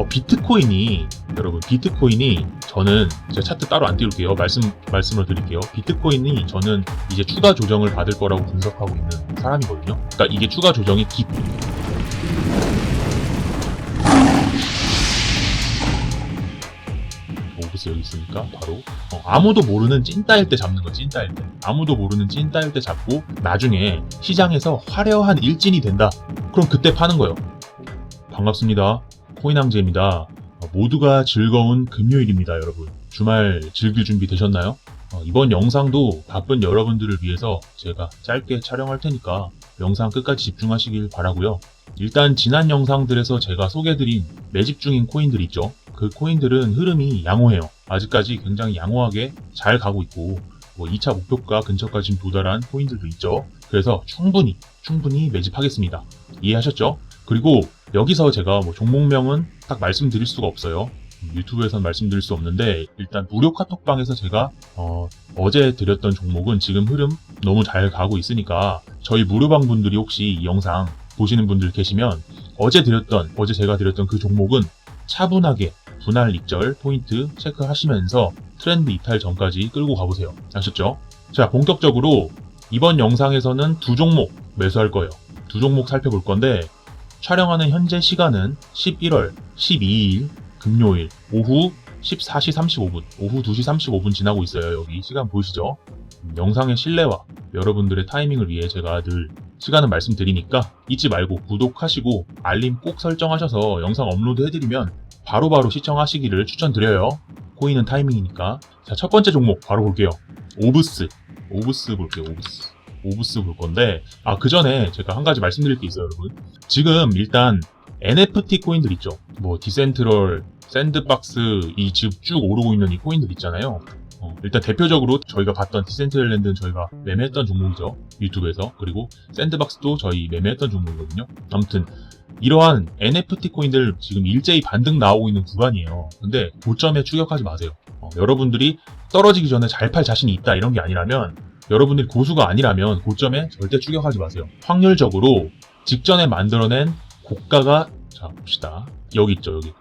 어, 비트코인이 여러분 비트코인이 저는 제가 차트 따로 안 띄울게요. 말씀 말씀을 드릴게요. 비트코인이 저는 이제 추가 조정을 받을 거라고 분석하고 있는 사람이거든요. 그러니까 이게 추가 조정이 깊 오브스 여기 있으니까 바로 어, 아무도 모르는 찐따일 때 잡는 거 찐따일 때 아무도 모르는 찐따일 때 잡고 나중에 시장에서 화려한 일진이 된다 그럼 그때 파는 거예요 반갑습니다 코인왕제입니다 어, 모두가 즐거운 금요일입니다 여러분 주말 즐길 준비 되셨나요? 어, 이번 영상도 바쁜 여러분들을 위해서 제가 짧게 촬영할 테니까 영상 끝까지 집중하시길 바라고요 일단 지난 영상들에서 제가 소개드린 매집 중인 코인들 있죠 그 코인들은 흐름이 양호해요. 아직까지 굉장히 양호하게 잘 가고 있고 뭐 2차 목표가 근처까지 도달한 코인들도 있죠. 그래서 충분히 충분히 매집하겠습니다. 이해하셨죠? 그리고 여기서 제가 뭐 종목명은 딱 말씀드릴 수가 없어요. 유튜브에선 말씀드릴 수 없는데 일단 무료 카톡방에서 제가 어, 제 드렸던 종목은 지금 흐름 너무 잘 가고 있으니까 저희 무료방 분들이 혹시 이 영상 보시는 분들 계시면 어제 드렸던 어제 제가 드렸던 그 종목은 차분하게 분할 익절 포인트 체크하시면서 트렌드 이탈 전까지 끌고 가보세요. 아셨죠? 자, 본격적으로 이번 영상에서는 두 종목 매수할 거예요. 두 종목 살펴볼 건데 촬영하는 현재 시간은 11월 12일 금요일 오후 14시 35분, 오후 2시 35분 지나고 있어요. 여기 시간 보이시죠? 음, 영상의 신뢰와 여러분들의 타이밍을 위해 제가 늘 시간을 말씀드리니까 잊지 말고 구독하시고 알림 꼭 설정하셔서 영상 업로드 해드리면 바로바로 시청하시기를 추천드려요. 코인은 타이밍이니까. 자, 첫 번째 종목 바로 볼게요. 오브스. 오브스 볼게요, 오브스. 오브스 볼 건데, 아, 그 전에 제가 한 가지 말씀드릴 게 있어요, 여러분. 지금 일단 NFT 코인들 있죠. 뭐, 디센트럴, 샌드박스, 이 지금 쭉 오르고 있는 이 코인들 있잖아요. 어, 일단 대표적으로 저희가 봤던 디센트랜드는 저희가 매매했던 종목이죠. 유튜브에서. 그리고 샌드박스도 저희 매매했던 종목이거든요. 아무튼 이러한 NFT 코인들 지금 일제히 반등 나오고 있는 구간이에요. 근데 고점에 추격하지 마세요. 어, 여러분들이 떨어지기 전에 잘 팔 자신이 있다 이런 게 아니라면 여러분들이 고수가 아니라면 고점에 절대 추격하지 마세요. 확률적으로 직전에 만들어낸 고가가 자 봅시다. 여기 있죠 여기.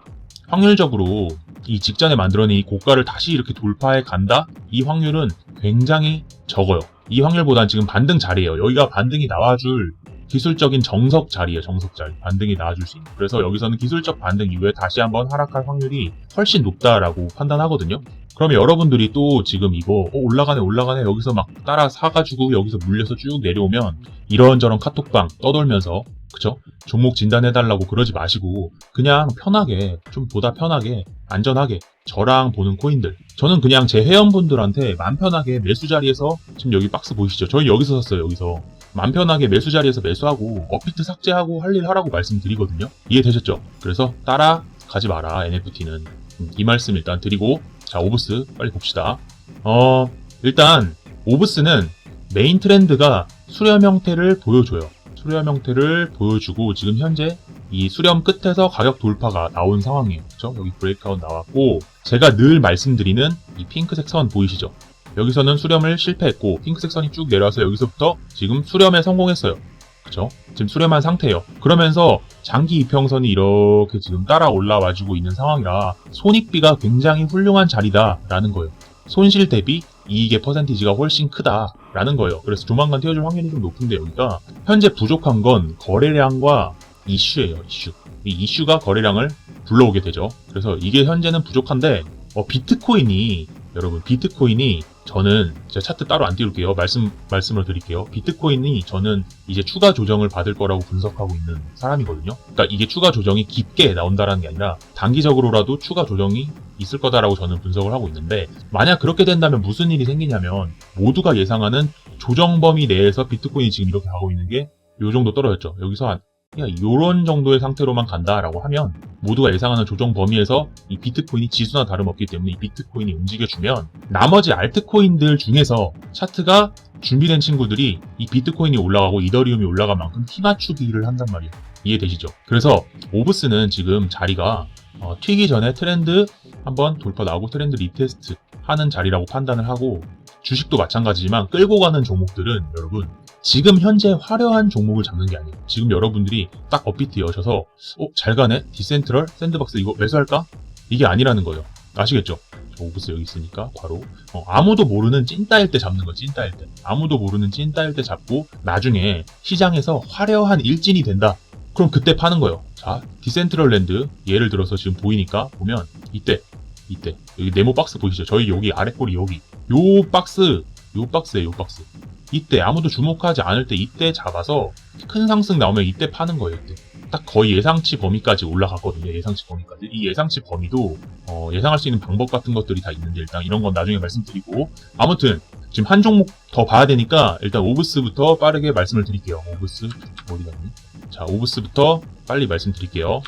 확률적으로 이 직전에 만들어낸 이 고가를 다시 이렇게 돌파해 간다? 이 확률은 굉장히 적어요. 이 확률보단 지금 반등 자리예요. 여기가 반등이 나와줄 기술적인 정석 자리예요. 정석 자리. 반등이 나와줄 수 있는. 그래서 여기서는 기술적 반등 이후에 다시 한번 하락할 확률이 훨씬 높다라고 판단하거든요. 그러면 여러분들이 또 지금 이거 어, 올라가네 올라가네 여기서 막 따라 사가지고 여기서 물려서 쭉 내려오면 이런저런 카톡방 떠돌면서 그쵸? 종목 진단해달라고 그러지 마시고 그냥 편하게 좀 보다 편하게 안전하게 저랑 보는 코인들 저는 그냥 제 회원분들한테 맘 편하게 매수 자리에서 지금 여기 박스 보이시죠? 저희 여기서 샀어요 여기서 맘 편하게 매수 자리에서 매수하고 업비트 삭제하고 할 일 하라고 말씀드리거든요. 이해되셨죠? 그래서 따라 가지 마라 NFT는 음, 이 말씀 일단 드리고 자 오브스 빨리 봅시다. 어 일단 오브스는 메인 트렌드가 수렴 형태를 보여줘요. 수렴 형태를 보여주고 지금 현재 이 수렴 끝에서 가격 돌파가 나온 상황이에요. 그렇죠? 여기 브레이크아웃 나왔고 제가 늘 말씀드리는 이 핑크색 선 보이시죠? 여기서는 수렴을 실패했고 핑크색 선이 쭉 내려와서 여기서부터 지금 수렴에 성공했어요. 그쵸? 지금 수렴한 상태예요. 그러면서 장기 이평선이 이렇게 지금 따라 올라와주고 있는 상황이라 손익비가 굉장히 훌륭한 자리다라는 거예요. 손실 대비 이익의 퍼센티지가 훨씬 크다라는 거예요. 그래서 조만간 띄워줄 확률이 좀 높은데 여기가 현재 부족한 건 거래량과 이슈예요. 이슈. 이 이슈가 거래량을 불러오게 되죠. 그래서 이게 현재는 부족한데 어, 비트코인이 여러분 비트코인이 저는 제가 차트 따로 안 띄울게요. 말씀 말씀을 드릴게요. 비트코인이 저는 이제 추가 조정을 받을 거라고 분석하고 있는 사람이거든요. 그러니까 이게 추가 조정이 깊게 나온다라는 게 아니라 단기적으로라도 추가 조정이 있을 거다라고 저는 분석을 하고 있는데 만약 그렇게 된다면 무슨 일이 생기냐면 모두가 예상하는 조정 범위 내에서 비트코인이 지금 이렇게 가고 있는 게 요 정도 떨어졌죠. 여기서 그냥 이런 정도의 상태로만 간다라고 하면 모두가 예상하는 조정 범위에서 이 비트코인이 지수나 다름없기 때문에 이 비트코인이 움직여주면 나머지 알트코인들 중에서 차트가 준비된 친구들이 이 비트코인이 올라가고 이더리움이 올라간 만큼 티 맞추기를 한단 말이에요. 이해되시죠? 그래서 오브스는 지금 자리가 어, 튀기 전에 트렌드 한번 돌파 나오고 트렌드 리테스트 하는 자리라고 판단을 하고 주식도 마찬가지지만 끌고 가는 종목들은 여러분 지금 현재 화려한 종목을 잡는 게 아니에요. 지금 여러분들이 딱 업비트 여셔서 어, 잘 가네? 디센트럴? 샌드박스 이거 매수할까? 이게 아니라는 거예요. 아시겠죠? 저 오브스 여기 있으니까 바로 어, 아무도 모르는 찐따일 때 잡는 거 찐따일 때 아무도 모르는 찐따일 때 잡고 나중에 시장에서 화려한 일진이 된다. 그럼 그때 파는 거예요. 자, 디센트럴 랜드 예를 들어서 지금 보이니까 보면 이때 이때 여기 네모 박스 보이시죠? 저희 여기 아래 꼬리 여기 요 박스 요 박스에 요 박스 이때 아무도 주목하지 않을 때 이때 잡아서 큰 상승 나오면 이때 파는 거예요. 이때 딱 거의 예상치 범위까지 올라갔거든요. 예상치 범위까지 이 예상치 범위도 어, 예상할 수 있는 방법 같은 것들이 다 있는데 일단 이런 건 나중에 말씀드리고 아무튼 지금 한 종목 더 봐야 되니까 일단 오브스부터 빠르게 말씀을 드릴게요. 오브스 어디 갔니? 자 오브스부터 빨리 말씀드릴게요.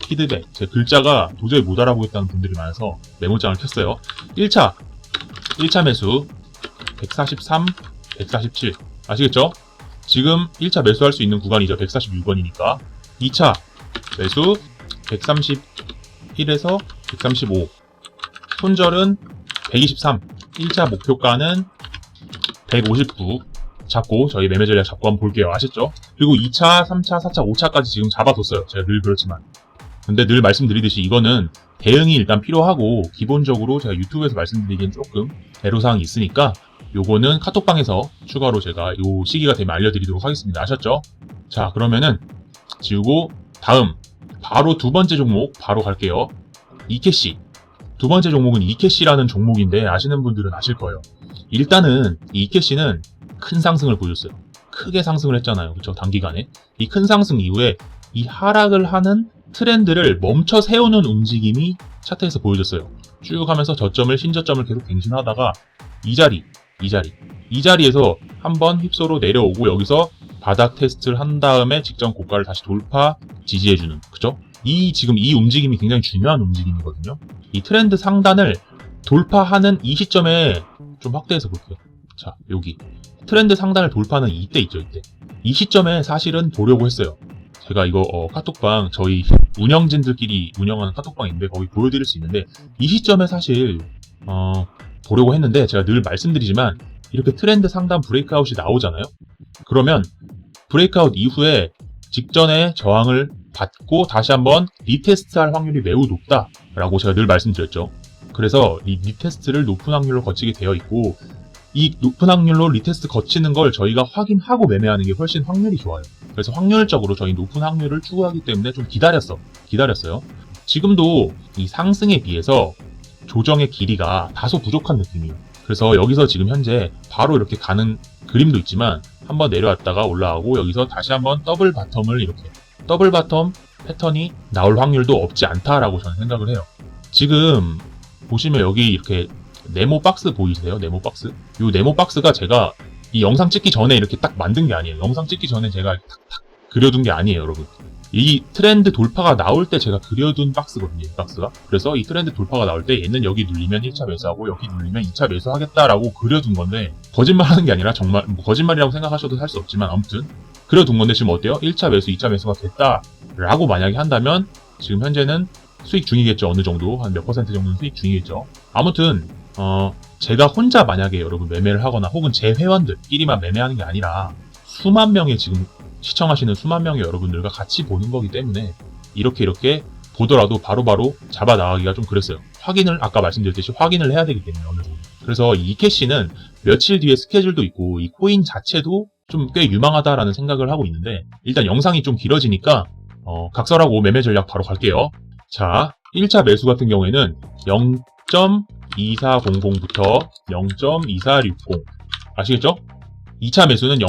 피드백 제 글자가 도저히 못 알아보겠다는 분들이 많아서 메모장을 켰어요. 1차 1차 매수 143 147 아시겠죠? 지금 1차 매수할 수 있는 구간이죠. 146원이니까 2차 매수 131에서 135 손절은 123 1차 목표가는 159 잡고 저희 매매 전략 잡고 한번 볼게요. 아셨죠? 그리고 2차, 3차, 4차, 5차까지 지금 잡아뒀어요. 제가 늘 그렇지만. 근데 늘 말씀드리듯이 이거는 대응이 일단 필요하고 기본적으로 제가 유튜브에서 말씀드리기엔 조금 애로사항이 있으니까 요거는 카톡방에서 추가로 제가 요 시기가 되면 알려드리도록 하겠습니다. 아셨죠? 자 그러면은 지우고 다음 바로 두 번째 종목 바로 갈게요. 이캐시 두 번째 종목은 이캐시라는 종목인데 아시는 분들은 아실 거예요. 일단은 이 이캐시는 큰 상승을 보여줬어요. 크게 상승을 했잖아요. 그쵸? 단기간에. 이 큰 상승 이후에 이 하락을 하는 트렌드를 멈춰 세우는 움직임이 차트에서 보여줬어요. 쭉 하면서 저점을 신저점을 계속 갱신하다가 이 자리, 이 자리, 이 자리에서 한번 휩소로 내려오고 여기서 바닥 테스트를 한 다음에 직전 고가를 다시 돌파 지지해주는 그죠? 이 지금 이 움직임이 굉장히 중요한 움직임이거든요. 이 트렌드 상단을 돌파하는 이 시점에 좀 확대해서 볼게요. 자 여기 트렌드 상단을 돌파하는 이때 있죠 이때 이 시점에 사실은 보려고 했어요. 제가 이거 어, 카톡방 저희 운영진들끼리 운영하는 카톡방인데 거기 보여드릴 수 있는데 이 시점에 사실 어, 보려고 했는데 제가 늘 말씀드리지만 이렇게 트렌드 상단 브레이크아웃이 나오잖아요. 그러면 브레이크아웃 이후에 직전에 저항을 받고 다시 한번 리테스트할 확률이 매우 높다라고 제가 늘 말씀드렸죠. 그래서 이 리테스트를 높은 확률로 거치게 되어 있고 이 높은 확률로 리테스트 거치는 걸 저희가 확인하고 매매하는 게 훨씬 확률이 좋아요. 그래서 확률적으로 저희 높은 확률을 추구하기 때문에 좀 기다렸어. 기다렸어요. 지금도 이 상승에 비해서 조정의 길이가 다소 부족한 느낌이에요. 그래서 여기서 지금 현재 바로 이렇게 가는 그림도 있지만 한번 내려왔다가 올라가고 여기서 다시 한번 더블 바텀을 이렇게 더블 바텀 패턴이 나올 확률도 없지 않다라고 저는 생각을 해요. 지금 보시면 여기 이렇게 네모 박스 보이세요? 네모 박스? 이 네모 박스가 제가 이 영상 찍기 전에 이렇게 딱 만든 게 아니에요. 영상 찍기 전에 제가 탁탁 그려둔 게 아니에요, 여러분. 이 트렌드 돌파가 나올 때 제가 그려둔 박스거든요, 이 박스가. 그래서 이 트렌드 돌파가 나올 때 얘는 여기 눌리면 1차 매수하고 여기 눌리면 2차 매수하겠다라고 그려둔 건데 거짓말 하는 게 아니라 정말 뭐 거짓말이라고 생각하셔도 할 수 없지만 아무튼 그려둔 건데 지금 어때요? 1차 매수, 2차 매수가 됐다라고 만약에 한다면 지금 현재는 수익 중이겠죠, 어느 정도. 한 몇 퍼센트 정도는 수익 중이겠죠. 아무튼 어, 제가 혼자 만약에 여러분 매매를 하거나 혹은 제 회원들끼리만 매매하는 게 아니라 수만 명의 지금 시청하시는 수만 명의 여러분들과 같이 보는 거기 때문에 이렇게 이렇게 보더라도 바로 바로 잡아 나가기가 좀 그랬어요. 확인을 아까 말씀드렸듯이 확인을 해야 되기 때문에 어느 정도. 그래서 이 캐시는 며칠 뒤에 스케줄도 있고 이 코인 자체도 좀 꽤 유망하다라는 생각을 하고 있는데 일단 영상이 좀 길어지니까 어, 각설하고 매매 전략 바로 갈게요. 자, 1차 매수 같은 경우에는 0.2400부터 0.2460 아시겠죠? 2차 매수는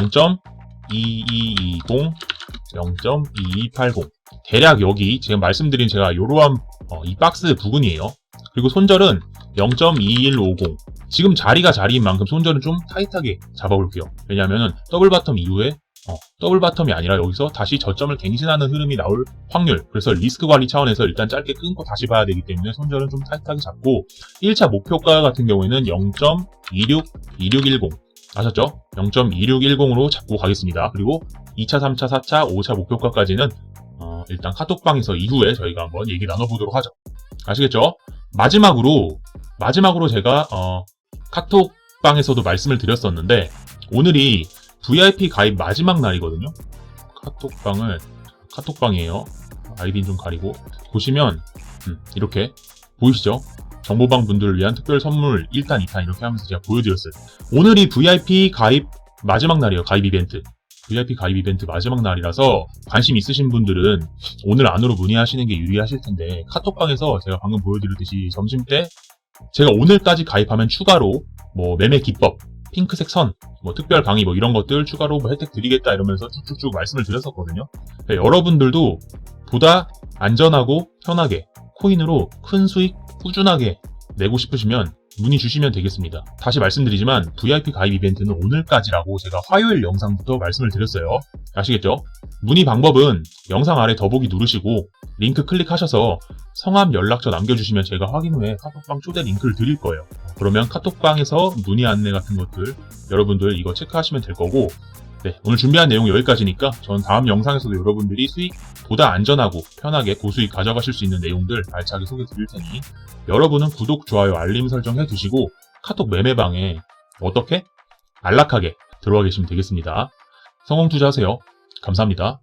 0.2220, 0.2280 대략 여기 지금 말씀드린 제가 요러한 어, 이 박스 부근이에요. 그리고 손절은 0.2150 지금 자리가 자리인 만큼 손절은 좀 타이트하게 잡아볼게요. 왜냐하면 더블 바텀 이후에 어, 더블 바텀이 아니라 여기서 다시 저점을 갱신하는 흐름이 나올 확률. 그래서 리스크 관리 차원에서 일단 짧게 끊고 다시 봐야 되기 때문에 손절은 좀 타이트하게 잡고 1차 목표가 같은 경우에는 0.262610 아셨죠? 0.2610으로 잡고 가겠습니다. 그리고 2차, 3차, 4차, 5차 목표가까지는 어, 일단 카톡방에서 이후에 저희가 한번 얘기 나눠보도록 하죠. 아시겠죠? 마지막으로 마지막으로 제가 어, 카톡방에서도 말씀을 드렸었는데 오늘이 VIP 가입 마지막 날이거든요. 카톡방을 카톡방이에요. 아이디는 좀 가리고 보시면 음, 이렇게 보이시죠? 정보방 분들을 위한 특별 선물 1단, 2탄 이렇게 하면서 제가 보여드렸어요. 오늘이 VIP 가입 마지막 날이에요. 가입 이벤트. VIP 가입 이벤트 마지막 날이라서 관심 있으신 분들은 오늘 안으로 문의하시는 게 유리하실 텐데 카톡방에서 제가 방금 보여드렸듯이 점심 때 제가 오늘까지 가입하면 추가로 뭐 매매 기법, 핑크색 선, 뭐 특별 강의 뭐 이런 것들 추가로 뭐 혜택 드리겠다 이러면서 쭉쭉쭉 말씀을 드렸었거든요. 네, 여러분들도 보다 안전하고 편하게 코인으로 큰 수익 꾸준하게 내고 싶으시면 문의 주시면 되겠습니다. 다시 말씀드리지만 VIP 가입 이벤트는 오늘까지라고 제가 화요일 영상부터 말씀을 드렸어요. 아시겠죠? 문의 방법은 영상 아래 더보기 누르시고 링크 클릭하셔서 성함 연락처 남겨주시면 제가 확인 후에 카톡방 초대 링크를 드릴 거예요. 그러면 카톡방에서 문의 안내 같은 것들 여러분들 이거 체크하시면 될 거고 네, 오늘 준비한 내용 여기까지니까 전 다음 영상에서도 여러분들이 수익 보다 안전하고 편하게 고수익 가져가실 수 있는 내용들 알차게 소개해 드릴 테니 여러분은 구독, 좋아요, 알림 설정 해 두시고 카톡 매매방에 어떻게? 안락하게 들어와 계시면 되겠습니다. 성공 투자하세요. 감사합니다.